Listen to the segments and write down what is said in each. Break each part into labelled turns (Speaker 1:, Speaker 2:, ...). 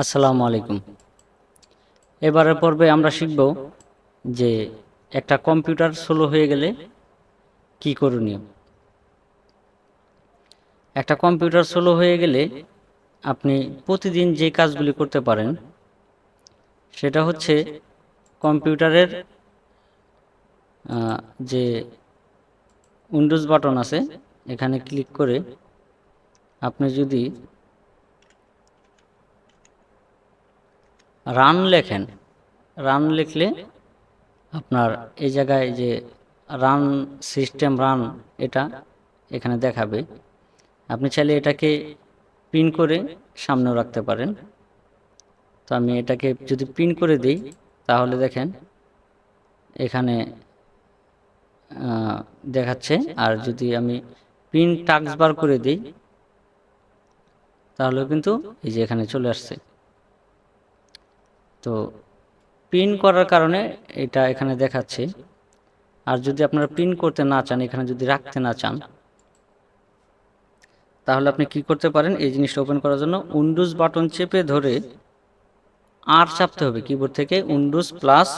Speaker 1: আসসালামু আলাইকুম। এবারের পর্বে আমরা শিখব যে একটা কম্পিউটার স্লো হয়ে গেলে কি করণীয়। একটা কম্পিউটার স্লো হয়ে গেলে আপনি প্রতিদিন যে কাজগুলি করতে পারেন, সেটা হচ্ছে কম্পিউটারের যে উইন্ডোজ বাটন আছে, এখানে ক্লিক করে আপনি যদি রান লেখেন। রান লিখলে আপনার এই জায়গায় যে রান সিস্টেম রান এটা এখানে দেখাবে। আপনি চাইলে এটাকে পিন করে সামনেও রাখতে পারেন। তো আমি এটাকে যদি পিন করে দিই, তাহলে দেখেন এখানে দেখাচ্ছে। আর যদি আমি পিন টাক্স বার করে দিই তাহলে কিন্তু এই যে এখানে চলে আসছে। তো পিন করার কারণে এটা এখানে দেখাচ্ছে। আর যদি আপনারা পিন করতে না চান, এখানে যদি রাখতে না চান, তাহলে আপনি কি করতে পারেন? এই জিনিসটা ওপেন করার জন্য উইন্ডোজ বাটন চেপে ধরে আর চাপতে হবে কিবোর্ড থেকে উইন্ডোজ প্লাস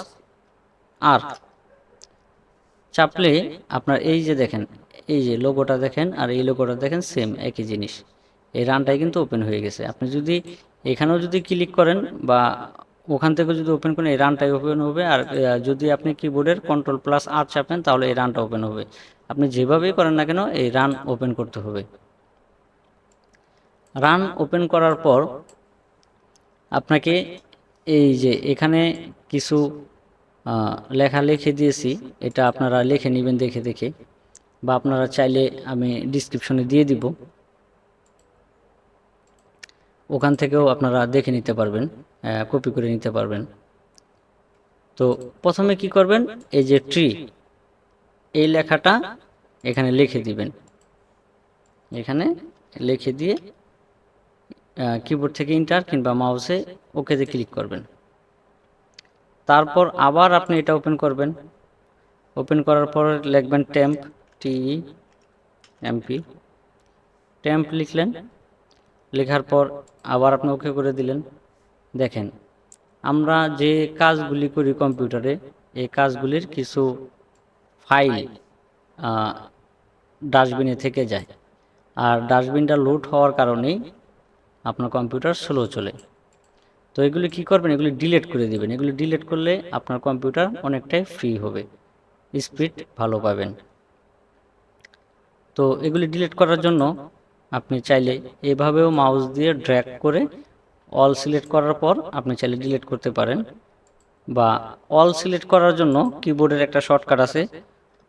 Speaker 1: আর। চাপলে আপনার এই যে দেখেন, এই যে লোগোটা দেখেন আর এই লোগোটা দেখেন সেম একই জিনিস। এই রানটাই কিন্তু ওপেন হয়ে গেছে। আপনি যদি এখানেও যদি ক্লিক করেন বা ওখান থেকে যদি ওপেন করেন এই রানটাই ওপেন হবে আর যদি আপনি কিবোর্ডের কন্ট্রোল প্লাস আর চাপেন তাহলে এই রানটা ওপেন হবে। আপনি যেভাবেই করেন না কেন এই রান ওপেন করতে হবে। রান ওপেন করার পর আপনাকে এই যে এখানে কিছু লেখা লিখে দিয়েছি এটা আপনারা লিখে নেবেন দেখে দেখে বা আপনারা চাইলে আমি ডিসক্রিপশনে দিয়ে দিব। ওখান থেকেও আপনারা দেখে নিতে পারবেন। কপি করে নিতে পারবেন। তো প্রথমে কি করবেন? এই যে ট্রি এই লেখাটা এখানে লিখে দিবেন। এখানে লিখে দিয়ে কিবোর্ড থেকে ইন্টার কিংবা মাউসে ওকেতে ক্লিক করবেন। তারপর আবার আপনি এটা ওপেন করবেন। ওপেন করার পর লিখবেন টেম্প টি এমপি টেম্প লিখলেন। লেখার পর আবার আপনি ওকে করে দিলেন। দেখেন, আমরা যে কাজগুলি করি কম্পিউটারে, এই কাজগুলির কিছু ফাইল ডাস্টবিনে থেকে যায়। আর ডাস্টবিনটা লোড হওয়ার কারণেই আপনার কম্পিউটার স্লো চলে। তো এগুলি কি করবেন? এগুলি ডিলিট করে দিবেন। এগুলি ডিলিট করলে আপনার কম্পিউটার অনেকটাই ফ্রি হবে, স্পিড ভালো পাবেন। তো এগুলি ডিলিট করার জন্য আপনি চাইলে এভাবেও মাউস দিয়ে ড্র্যাগ করে অল সিলেক্ট করার পর আপনি চাইলে ডিলিট করতে পারেন বা অল সিলেক্ট করার জন্য কিবোর্ডের একটা শর্টকাট আছে।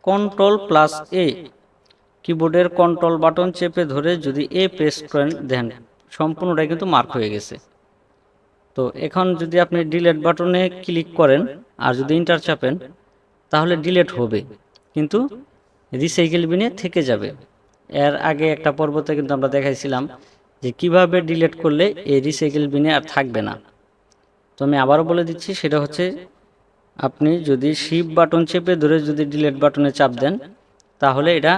Speaker 1: কন্ট্রোল প্লাস এ কিবোর্ডের কন্ট্রোল বাটন চেপে ধরে যদি এ প্রেস করেন দেন সম্পূর্ণটাই কিন্তু মার্ক হয়ে গেছে। তো এখন যদি আপনি ডিলেট বাটনে ক্লিক করেন আর যদি ইন্টার চাপেন, তাহলে ডিলেট হবে। কিন্তু রিসাইকেল বিনে থেকে যাবে। এর আগে একটা পর্বতে কিন্তু আমরা দেখাইছিলাম যে কীভাবে ডিলেট করলে এই রিসাইকেল বিনে আর থাকবে না। তো আমি আবারও বলে দিচ্ছি, সেটা হচ্ছে আপনি যদি শিপ বাটন চেপে ধরে যদি ডিলেট বাটনে চাপ দেন, তাহলে এটা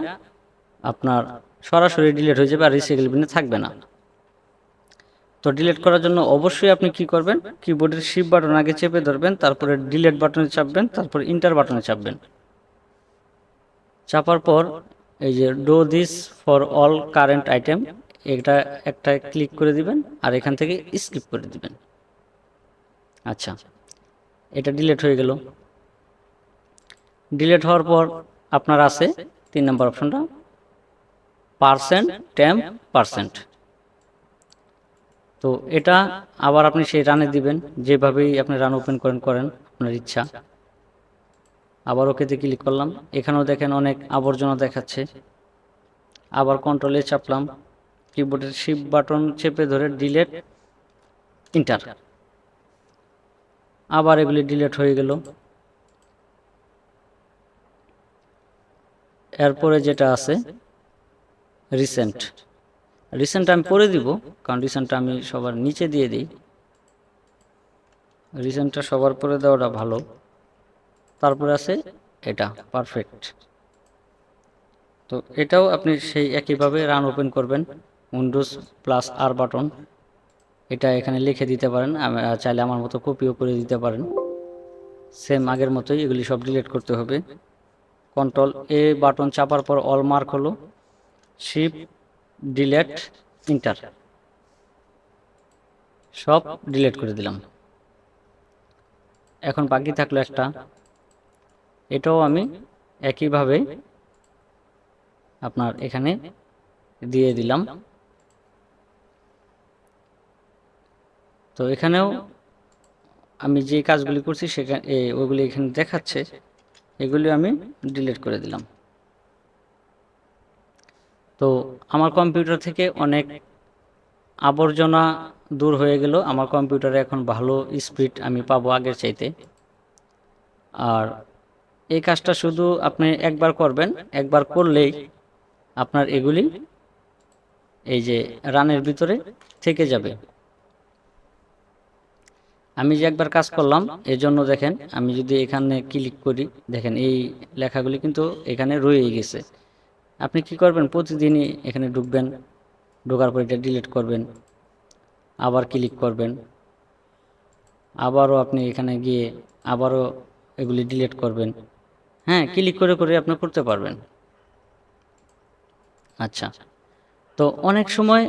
Speaker 1: আপনার সরাসরি ডিলেট হয়ে যাবে আর রিসাইকেল বিনে থাকবে না। তো ডিলেট করার জন্য অবশ্যই আপনি কি করবেন? কিবোর্ডের শিপ বাটন আগে চেপে ধরবেন, তারপরে ডিলেট বাটনে চাপবেন, তারপর ইন্টার বাটনে চাপবেন। চাপার পর এই যে do this for all current item এটা একটা ক্লিক করে দিবেন আর এখান থেকে স্কিপ করে দিবেন। আচ্ছা এটা ডিলেট হয়ে গেল। ডিলেট হওয়ার পর আপনার আছে তিন নম্বর অপশনটা পার্সেন্ট টেম পার্সেন্ট তো এটা আবার আপনি সেই রানে দিবেন, যেভাবেই আপনি রান ওপেন করেন করেন, আপনার ইচ্ছা। আবার ওকেতে ক্লিক করলাম। এখানেও দেখেন অনেক আবর্জনা দেখাচ্ছে। আবার কন্ট্রোলে চাপলাম। কিবোর্ডের শিপ বাটন চেপে ধরে ডিলেট ইন্টার আবার এগুলি ডিলেট হয়ে গেল। এরপরে যেটা আছে রিসেন্ট রিসেন্ট আমি পরে দিব, কারণ রিসেন্টটা আমি সবার নিচে দিয়ে দিই। রিসেন্টটা সবার পরে দেওয়াটা ভালো। তারপরে আছে এটা পারফেক্ট তো এটাও আপনি সেই একইভাবে রান ওপেন করবেন। উইন্ডোজ প্লাস আর বাটন, এটা এখানে লিখে দিতে পারেন চাইলে আমার মতো কপিও করে দিতে পারেন। সেম আগের মতোই এগুলি সব ডিলিট করতে হবে। কন্ট্রোল এ বাটন চাপার পর অল মার্ক হলো। শিপ ডিলেট ইন্টার সব ডিলিট করে দিলাম। এখন বাকি থাকল একটা। এটাও আমি একইভাবে আপনার এখানে দিয়ে দিলাম। তো এখানেও আমি যে কাজগুলি করছি সেখানে ওগুলি এখানে দেখাচ্ছে। এগুলি আমি ডিলিট করে দিলাম। তো আমার কম্পিউটার থেকে অনেক আবর্জনা দূর হয়ে গেল। আমার কম্পিউটারে এখন ভালো স্পিড আমি পাবো আগের চাইতে। আর এই কাজটা শুধু আপনি একবার করবেন। একবার করলেই আপনার এগুলি এই যে রানের ভিতরে থেকে যাবে। আমি যে একবার কাজ করলাম এর জন্য দেখেন আমি যদি এখানে ক্লিক করি দেখেন এই লেখাগুলি কিন্তু এখানে রয়েই গেছে। আপনি কি করবেন? প্রতিদিনই এখানে ঢুকবেন ঢোকার পর এটা ডিলিট করবেন আবার ক্লিক করবেন। আবারও আপনি এখানে গিয়ে আবারও এগুলি ডিলিট করবেন। হ্যাঁ ক্লিক করে করে আপনি করতে পারবেন। আচ্ছা তো অনেক সময়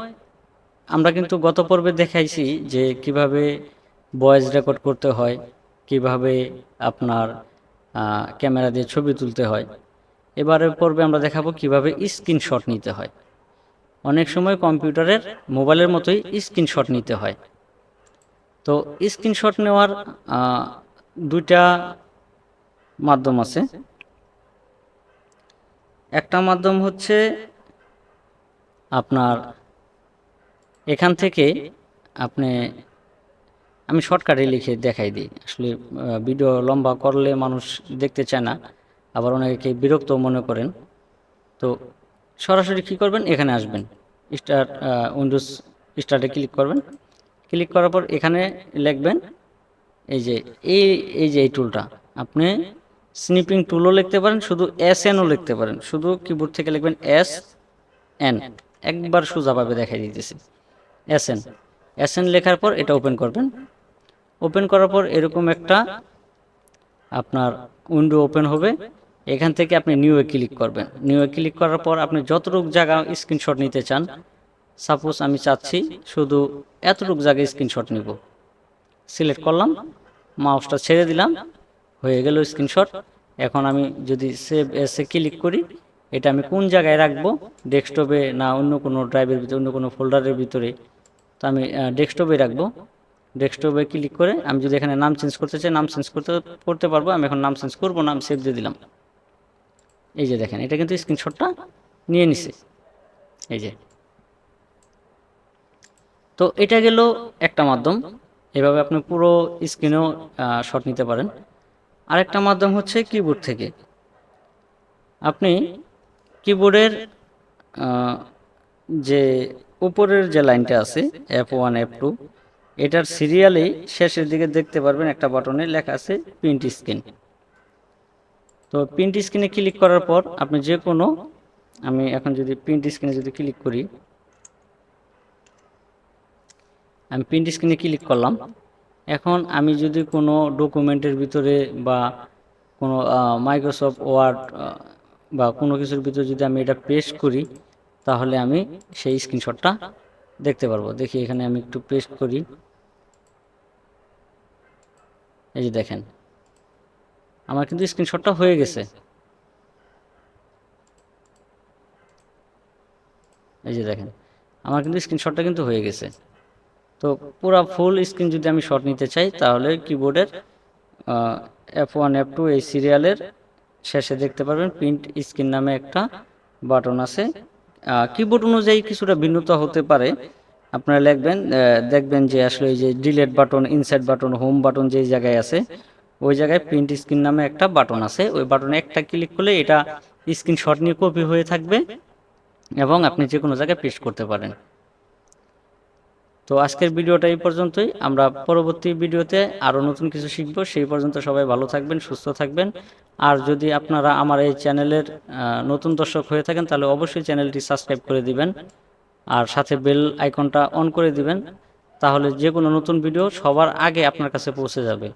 Speaker 1: আমরা কিন্তু গত পর্বে দেখাইছি যে কীভাবে ভয়েস রেকর্ড করতে হয়, কীভাবে আপনার ক্যামেরা দিয়ে ছবি তুলতে হয়। এবারের পর্বে আমরা দেখাবো কীভাবে স্ক্রিনশট নিতে হয়। অনেক সময় কম্পিউটারের মোবাইলের মতোই স্ক্রিনশট নিতে হয়। তো স্ক্রিনশট নেওয়ার দুইটা মাধ্যম আছে। একটা মাধ্যম হচ্ছে আপনার, এখান থেকে আপনি আমি শর্টকাটে লিখে দেখাই দিই। আসলে ভিডিও লম্বা করলে মানুষ দেখতে চায় না, আবার অনেকে বিরক্ত মনে করেন। তো সরাসরি কী করবেন? এখানে আসবেন। স্টার্ট উইন্ডোজ স্টার্টে ক্লিক করবেন। ক্লিক করার পর এখানে লিখবেন, এই যে, এই এই যে এই টুলটা আপনি স্নিপিং টুলও লিখতে পারেন, শুধু এস এনও লিখতে পারেন। শুধু কিবোর্ড থেকে লিখবেন এস এন একবার সোজাভাবে দেখাই দিতেছি। এস এন এস এন লেখার পর এটা ওপেন করবেন। ওপেন করার পর এরকম একটা আপনার উইন্ডো ওপেন হবে। এখান থেকে আপনি নিউ এ ক্লিক করবেন। নিউ এ ক্লিক করার পর আপনি যতটুকু জায়গা স্ক্রিনশট নিতে চান সাপোজ আমি চাচ্ছি শুধু এতটুকু জায়গায় স্ক্রিনশট নিব। সিলেক্ট করলাম মাউসটা ছেড়ে দিলাম, হয়ে গেল স্ক্রিনশট এখন আমি যদি সেভ এসে ক্লিক করি, এটা আমি কোন জায়গায় রাখব? ডেস্কটপে না অন্য কোনো ড্রাইভের ভিতরে, অন্য কোনো ফোল্ডারের ভিতরে? তো আমি ডেস্কটপে রাখব। ডেস্কটপে ক্লিক করে আমি যদি এখানে নাম চেঞ্জ করতে চাই নাম চেঞ্জ করতে করতে পারব, আমি এখন নাম চেঞ্জ করব নাম সেভ দিয়ে দিলাম। এই যে দেখেন, এটা কিন্তু স্ক্রিনশটটা নিয়ে নিছে। এই যে। তো এটা গেল একটা মাধ্যম। এভাবে আপনি পুরো স্ক্রিনেও শট নিতে পারেন। আরেকটা মাধ্যম হচ্ছে কিবোর্ড থেকে। আপনি কিবোর্ডের যে উপরের যে লাইনটা আছে এফ ওয়ান এফ টু এটার সিরিয়ালেই শেষের দিকে দেখতে পারবেন একটা বাটনে লেখা আছে প্রিন্ট স্ক্রিন তো প্রিন্ট স্ক্রিনে ক্লিক করার পর আপনি যে কোনো আমি এখন যদি প্রিন্ট স্ক্রিনে যদি ক্লিক করি, আমি প্রিন্ট স্ক্রিনে ক্লিক করলাম। এখন আমি যদি কোনো ডকুমেন্টের ভিতরে বা কোনো মাইক্রোসফট ওয়ার্ড বা কোনো কিছুর ভিতরে যদি আমি এটা পেস্ট করি, তাহলে আমি সেই স্ক্রিনশটটা দেখতে পারব। দেখি এখানে আমি একটু পেস্ট করি। এই যে দেখেন, আমার কিন্তু স্ক্রিনশটটা হয়ে গেছে। এই যে দেখেন, আমার কিন্তু স্ক্রিনশটটা কিন্তু হয়ে গেছে। তো পুরো ফুল স্ক্রিন যদি আমি শট নিতে চাই, তাহলে কিবোর্ডের এফ ওয়ান এফ টু এই সিরিয়ালের শেষে দেখতে পারবেন প্রিন্ট স্ক্রিন নামে একটা বাটন আছে। কিবোর্ড অনুযায়ী কিছুটা ভিন্নতা হতে পারে। আপনারা লিখবেন দেখবেন যে আসলে এই যে delete button inside button home button যে জায়গায় আছে, ওই জায়গায় প্রিন্ট স্ক্রিন নামে একটা বাটন আছে। ওই বাটনে একটা ক্লিক করলে এটা স্ক্রিনশট নিয়ে কপি হয়ে থাকবে এবং আপনি যে কোনো জায়গায় পেস্ট করতে পারেন। তো আজকের ভিডিওটা এই পর্যন্তই। আমরা পরবর্তী ভিডিওতে আরও নতুন কিছু শিখব। সেই পর্যন্ত সবাই ভালো থাকবেন, সুস্থ থাকবেন। আর যদি আপনারা আমার এই চ্যানেলের নতুন দর্শক হয়ে থাকেন, তাহলে অবশ্যই চ্যানেলটি সাবস্ক্রাইব করে দিবেন। আর সাথে বেল আইকনটা অন করে দিবেন। তাহলে যে কোনো নতুন ভিডিও সবার আগে আপনার কাছে পৌঁছে যাবে।